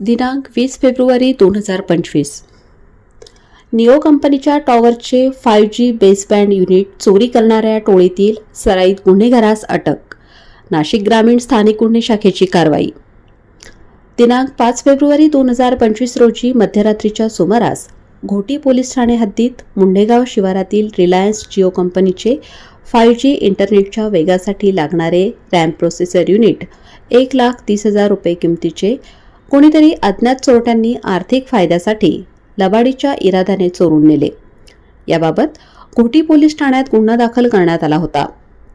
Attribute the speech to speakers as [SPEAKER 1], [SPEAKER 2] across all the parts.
[SPEAKER 1] दिनांक वीस फेब्रुवारी दोन हजार पंचवीस. निओ कंपनीच्या टॉवरचे फाय जी बेसबँड युनिट चोरी करणाऱ्या टोळीतील सराईत गुन्हेगारास अटक नाशिक ग्रामीण स्थानिक गुन्हे शाखेची कारवाई. दिनांक पाच फेब्रुवारी दोन हजार पंचवीस रोजी मध्यरात्रीच्या सुमारास घोटी पोलीस ठाणे हद्दीत मुंडेगाव शिवारातील रिलायन्स जिओ कंपनीचे फाय जी इंटरनेटच्या वेगासाठी लागणारे रॅम प्रोसेसर युनिट एक लाख तीस हजार रुपये किमतीचे कोणीतरी अज्ञात चोरट्यांनी आर्थिक फायद्यासाठी लबाडीच्या इराद्याने चोरून नेले. याबाबत घोटी पोलीस ठाण्यात गुन्हा दाखल करण्यात आला होता.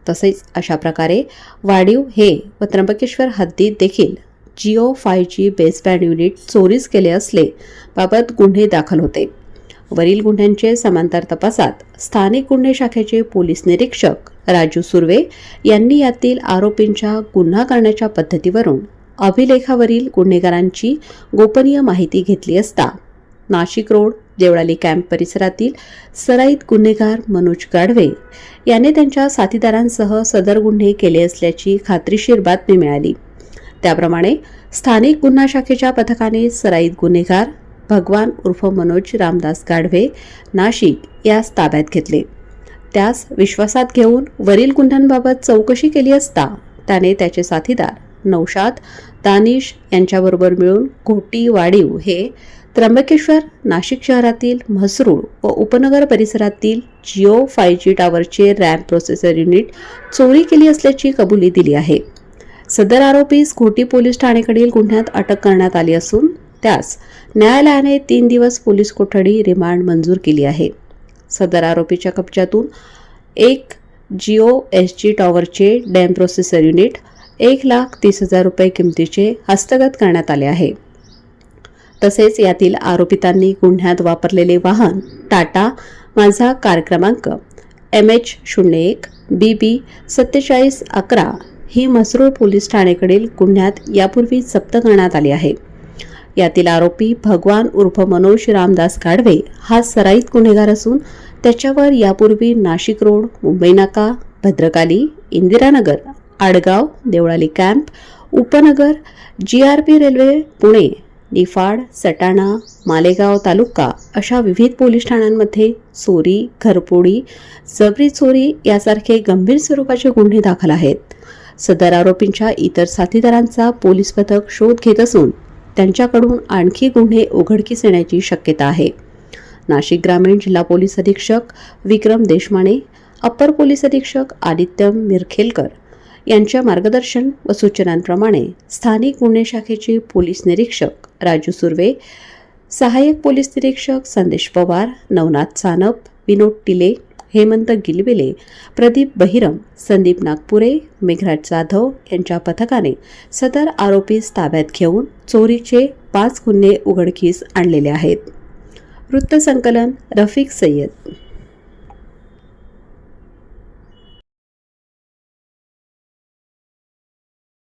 [SPEAKER 1] तसेच अशा प्रकारे वाढीव हे व त्र्यंबकेश्वर हद्दीत देखील Jio five G baseband unit चोरीस केले असले बाबत गुन्हे दाखल होते. वरील गुन्ह्यांचे समांतर तपासात स्थानिक गुन्हे शाखेचे पोलीस निरीक्षक राजू सुर्वे यांनी यातील आरोपींच्या गुन्हा करण्याच्या पद्धतीवरून अभिलेखावरील गुन्हेगारांची गोपनीय माहिती घेतली असता नाशिक रोड देवळाली कॅम्प परिसरातील सराईत गुन्हेगार मनोज गाढवे याने त्यांच्या साथीदारांसह सदर गुन्हे केले असल्याची खात्रीशीर बातमी मिळाली. त्याप्रमाणे स्थानिक गुन्हा शाखेच्या पथकाने सराईत गुन्हेगार भगवान उर्फ मनोज रामदास गाढवे नाशिक यास ताब्यात घेतले. त्यास विश्वासात घेऊन वरील गुन्ह्यांबाबत चौकशी केली असता त्याने त्याचे साथीदार नौशाद दानिश यांच्याबरोबर मिळून घोटी वाडीव हे त्र्यंबकेश्वर नाशिक शहरातील म्हसरूळ व उपनगर परिसरातील जिओ फाय जी टॉवरचे रॅम प्रोसेसर युनिट चोरी केली असल्याची कबुली दिली आहे. सदर आरोपीस घोटी पोलीस ठाणेकडील गुन्ह्यात अटक करण्यात आली असून त्यास न्यायालयाने तीन दिवस पोलीस कोठडी रिमांड मंजूर केली आहे. सदर आरोपीच्या कब्जातून एक जिओ एस जी टॉवरचे डॅम प्रोसेसर युनिट एक लाख तीस हजार रुपये किमतीचे हस्तगत करण्यात आले आहे. तसेच यातील आरोपितांनी गुन्ह्यात वापरलेले वाहन टाटा माझा कार क्रमांक एम एच शून्य एक बी बी सत्तेचाळीस अकरा ही म्हसरूळ पोलीस ठाणेकडील गुन्ह्यात यापूर्वी जप्त करण्यात आली आहे. यातील आरोपी भगवान उर्फ मनोज रामदास काढवे हा सराईत गुन्हेगार असून त्याच्यावर यापूर्वी Nashik road Mumbai Naka Bhadrakali Indiranagar Adgaon Deolali camp Upnagar G R P railway Pune Niphad Satana Malegaon taluka अशा विविध पोलीस ठाण्यांमध्ये चोरी घरपोडी जबरी चोरी यासारखे गंभीर स्वरूपाचे गुन्हे दाखल आहेत. सदर आरोपींच्या इतर साथीदारांचा पोलीस पथक शोध घेत असून त्यांच्याकडून आणखी गुन्हे उघडकीस येण्याची शक्यता आहे. नाशिक ग्रामीण जिल्हा पोलीस अधीक्षक विक्रम देशमाने अप्पर पोलीस अधीक्षक आदित्य मिरखेलकर यांच्या मार्गदर्शन व सूचनांप्रमाणे स्थानिक गुन्हे शाखेचे पोलीस निरीक्षक राजू सुर्वे सहाय्यक पोलीस निरीक्षक संदेश पवार नवनाथ सानप विनोद टिले हेमंत गिलविले प्रदीप बहिरम संदीप नागपुरे मेघराज जाधव यांच्या पथकाने सदर आरोपीस ताब्यात घेऊन चोरीचे पाच गुन्हे उघडकीस आणलेले आहेत. वृत्तसंकलन रफिक सय्यद.